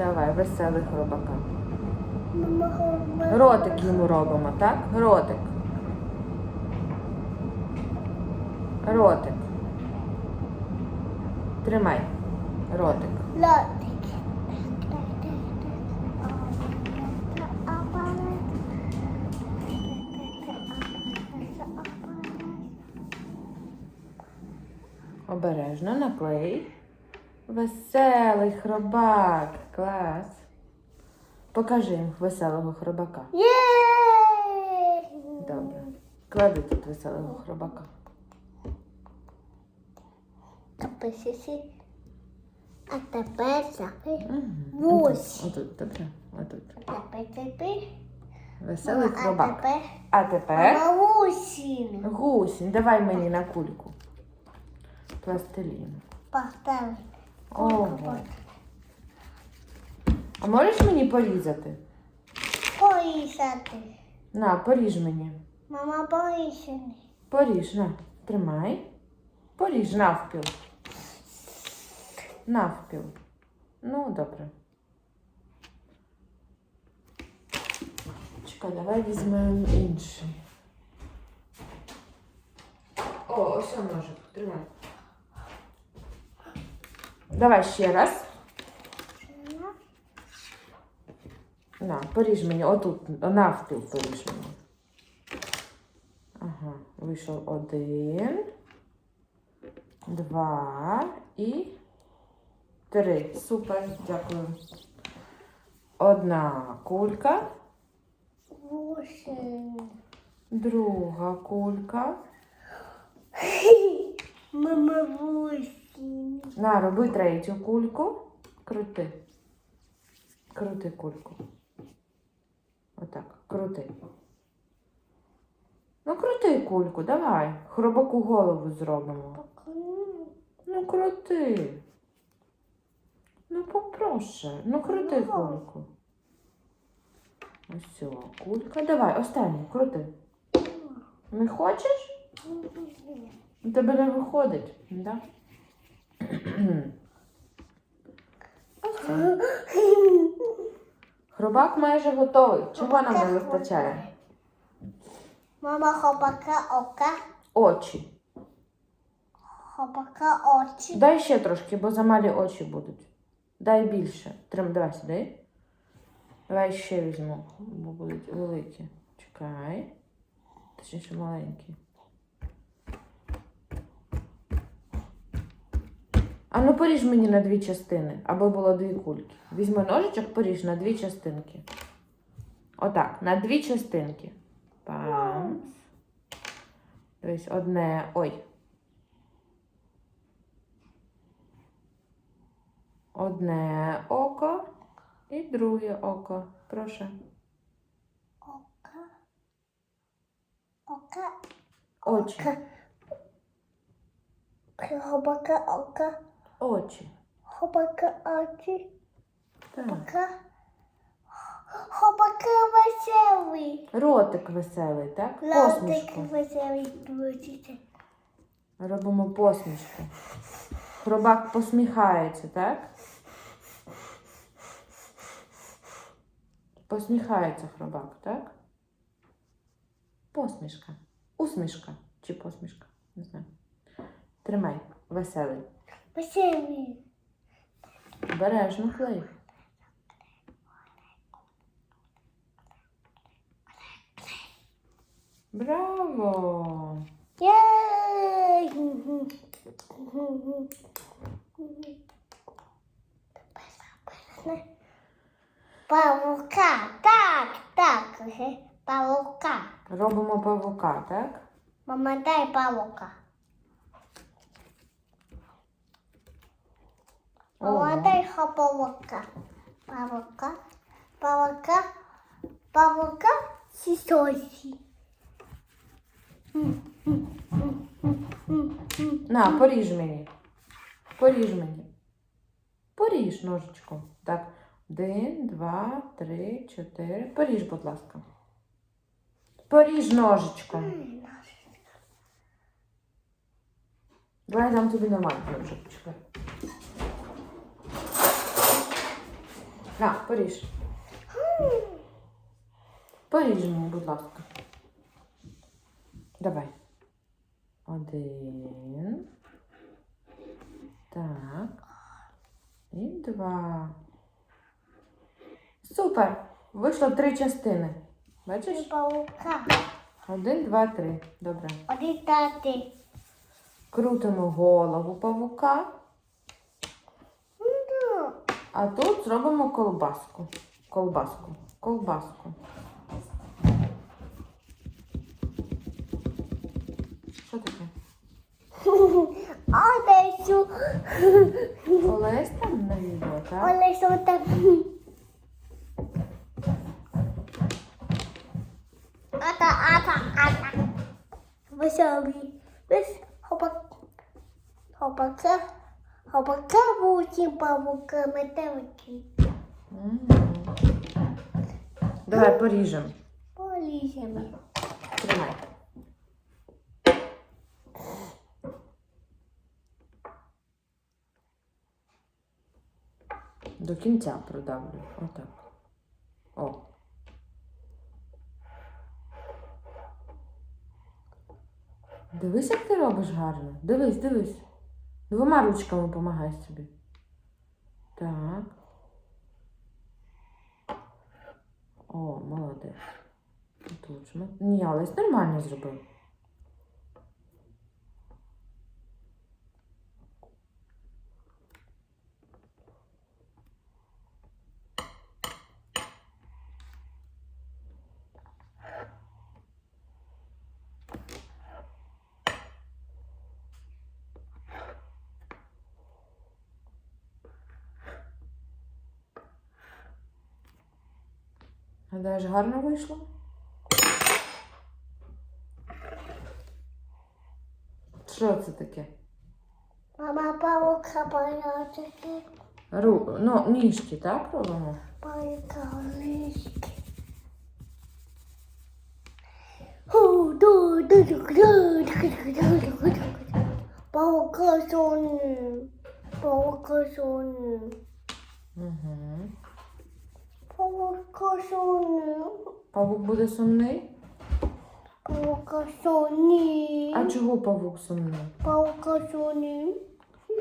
Давай, веселий хробака. Ротик йому робимо, так? Ротик. Ротик. Тримай. Ротик. Лотик. Обережно наклей. Веселий хробак. Клас. Покажи їм веселого хробака. Добре. Клади тут веселого хробака. А тепер запи. Угу. Ось. Отут, добре. Отут. Тепер тепер. Веселий А хробак. тепер. А тепер Мамусін. гусінь. Давай мені на кульку. Пластилін. Поставив. Ого. А можеш мені порізати? Поїсати. На, поріж мені. Мама поїсати. Поріж, на, тримай. Поріж навпіл. Навпіл. Ну, добре. Чекай, давай візьмемо інший. О, ось ножик. Тримай. Давай ще раз. На, поріж мені, отут, навпіл поріж мені. Ага, вийшов один, два і три. Супер, дякую. Одна кулька, Гусін. друга кулька. Мама гусін. На, роби третю кульку. Крути. Крути кульку. Отак, крути. Ну, крути кульку, давай. Хробаку голову зробимо. Ну, крути. Ну, попроще. Ну, крути Ну. кульку. Ось кулька. Давай, останню, крути. Не хочеш? У тебе не виходить, да? Хробак майже готовий. Чого нам не вистачає? Мама хопака ока. Очі. Хопака очі. Дай ще трошки, бо замалі очі будуть. Дай більше. Трим, давай сюди. Давай ще візьму, бо будуть великі. Чекай. Точніше маленькі. А ну поріж мені на дві частини, аби було дві кульки. Візьми ножичок, поріж на дві частинки. Отак, на дві частинки. Памс. Дивись, одне. Ой. Одне око і друге око. Прошу. Ока. Ока. Очі. Хопака ока. Очі. Хопака очі. Так. Ока. Хопака веселий. Ротик веселий, так? Лотик Посмішку. веселий. Робимо посмішку. Хробак посміхається, так? Посміхається хробак, так? Посмішка. Усмішка чи посмішка? Не знаю. Тримай, веселий. Веселий. Обережно клей. Браво! Єй! Павука, так, так, павука. Робимо павука, так? Мама, дай павука. Ха павука. Павука, павука, павука, сісосі. На, поріж мені. Поріж мені. Поріж ножичком. Так. Один, два, три, чотири. Поріж, будь ласка. Поріж ножичком. Давай я дам тобі нормально ножик. Чекай. поріж. Поріж мені, будь ласка. Давай. Один. Так. І два. Супер! Вийшло три частини. Бачиш? Паука. Один, два, три. Добре. Один тати. Крутимо голову павука, а тут зробимо колбаску. Колбаску. Колбаску. Що таке? Олесю. Олесь там на відео, так? Олесю там. Ата, ата, ата. Веселі. Весь хопак. Хопака. Хопака вучі павука метелики. М. Давай поріжемо. Поліземо. Тримай. До кінця продавлю. Отак. О. Дивись, як ти робиш гарно. Дивись, дивись. Двома ручками помагай собі. Так. О, молодець. Ми. Ні, але нормально зробив. Гадаєш, гарно вийшло? Що це таке? Мама паука порядки. Ру... Ну, ніжки, так, робимо? Паука ніжки. Паука сон. Паука сон. Угу. Павука сонний. Павук буде сумний? Павука сонний. А чого павук сумний? Павука сонний.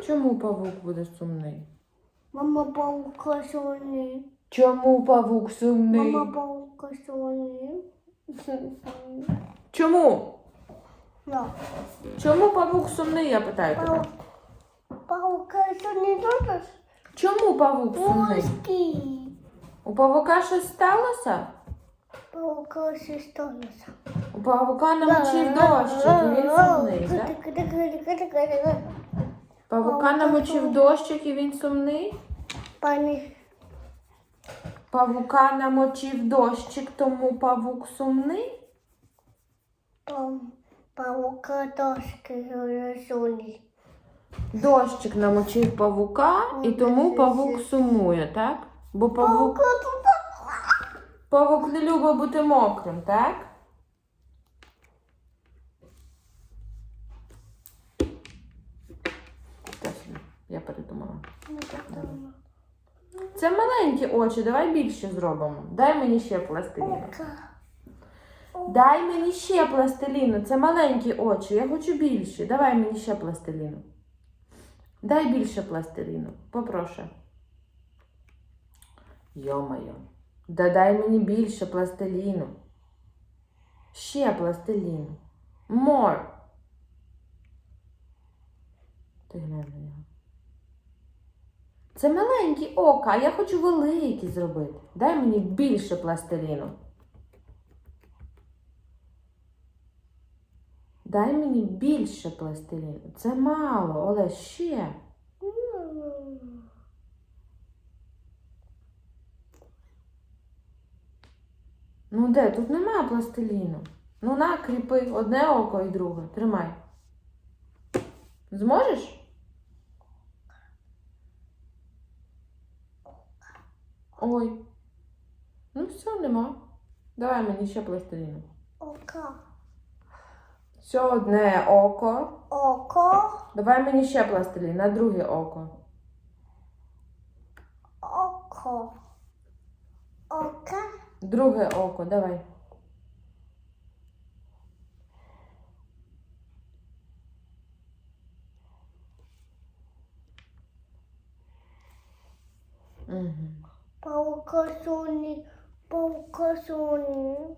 Чому павук буде сумний? Мама павука сонний. Чому павук сумний? Мама павука сонний. Чому? Да. Чому павук сумний, я питаю тебе. Пау- Паука сонний Чому павук сумний? Пуски. У павука щось сталося? Паука ще сталося. У павука намочив дощик, і він сумний, так? Павука намочив дощик і він сумний? Пані, Павука намочив дощик, тому павук сумний? паука дошки розсуні. Дощик намочив павука, і тому павук сумує, так? Бо павук, павук не любить бути мокрим, так? Точно, я передумала. Це маленькі очі, давай більше зробимо. Дай мені ще пластиліну. Дай мені ще пластиліну. Це маленькі очі. Я хочу більше. Давай мені ще пластиліну. Дай більше пластиліну. Попрошу. Йо-моє. Да дай мені більше пластиліну. Ще пластиліну. More. Ти глянь на нього. Це маленькі ока, а я хочу великі зробити. Дай мені більше пластиліну. Дай мені більше пластиліну. Це мало, але ще. Ну де? Тут немає пластиліну. Ну на, кріпи одне око і друге. Тримай. Зможеш? Ой. Ну все, нема. Давай мені ще пластиліну. Ока. Все одне око. Око. Давай мені ще пластилін на друге око. Око. Ока. Друге око, давай. Угу. Паукасони. Паукасони.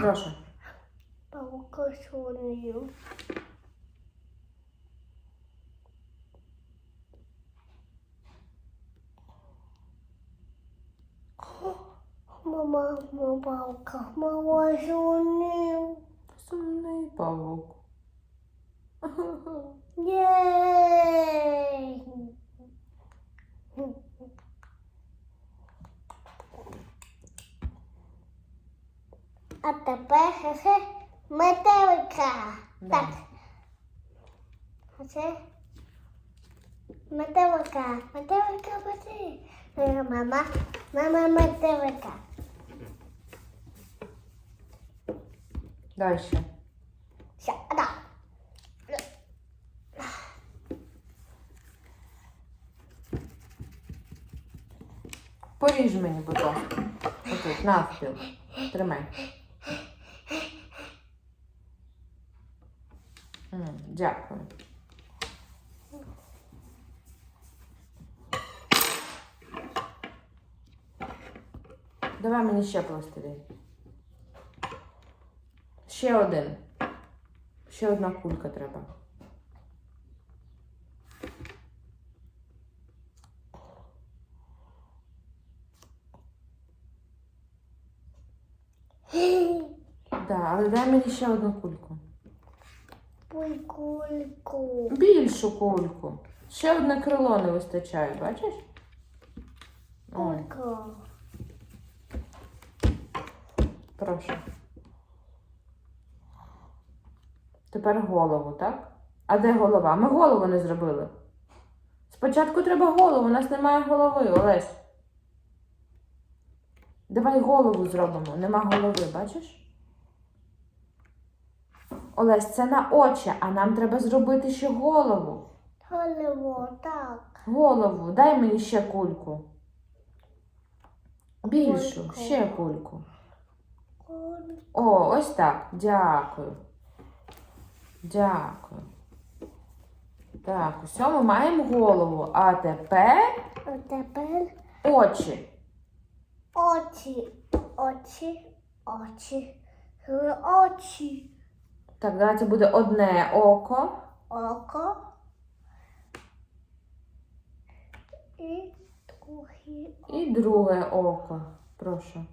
Прошу. Паукасони. Паука, мама, сони. Сумний павук. Єй! А тепер це метелика. Да. Так. А це метелика. Метелика. Е, Мама, мама метелика. Дальше. Все, да. Поріж мені, будь ласка. Отут, навпіл. Тримай. М, Дякую. Давай мені ще пластилін. Ще один. Ще одна кулька треба. Да, але дай мені ще одну кульку. Пулькульку. Більшу кульку. Ще одне крило не вистачає, бачиш? О, Пульку. прошу. Тепер голову, так? А де голова? Ми голову не зробили. Спочатку треба голову, у нас немає голови, Олесь. Давай голову зробимо. Нема голови, бачиш? Олесь, це на очі, а нам треба зробити ще голову. Голову, так. Голову, дай мені ще кульку. Більшу, Кульку. ще кульку. Кульку. О, ось так. Дякую. Дякую. Так, усе, ми маємо голову. А тепер А тепер очі. очі, очі, очі, очі, Так, давайте буде одне око. око і другий І друге око. Прошу.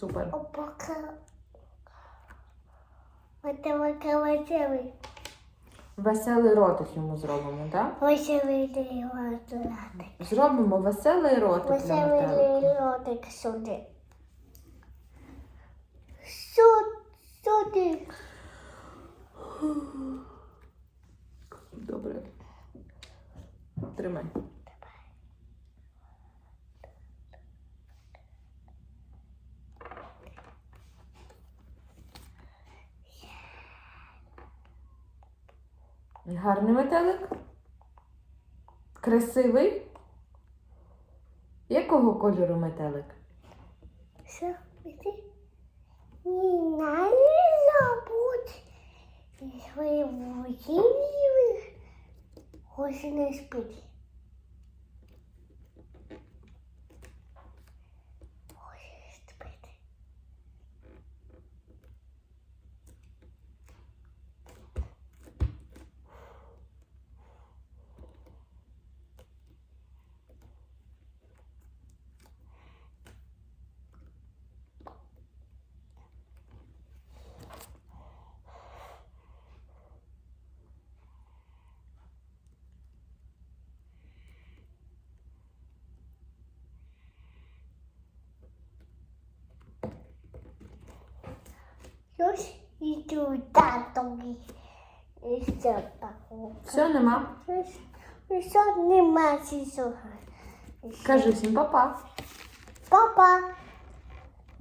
Супер. Веселий, веселий, Веселий ротик йому зробимо, так? веселий ротик. Зробимо веселий ротик. Веселий ротик сюди. Сюди, сюди. Добре. Тримай. Гарний метелик. Красивий. Якого кольору метелик? Ні, не забудь. Своєму сім'ї ось не спить. Ось іду татові. Все так. Все, нема. Нема. Кажи всім па-па. Папа.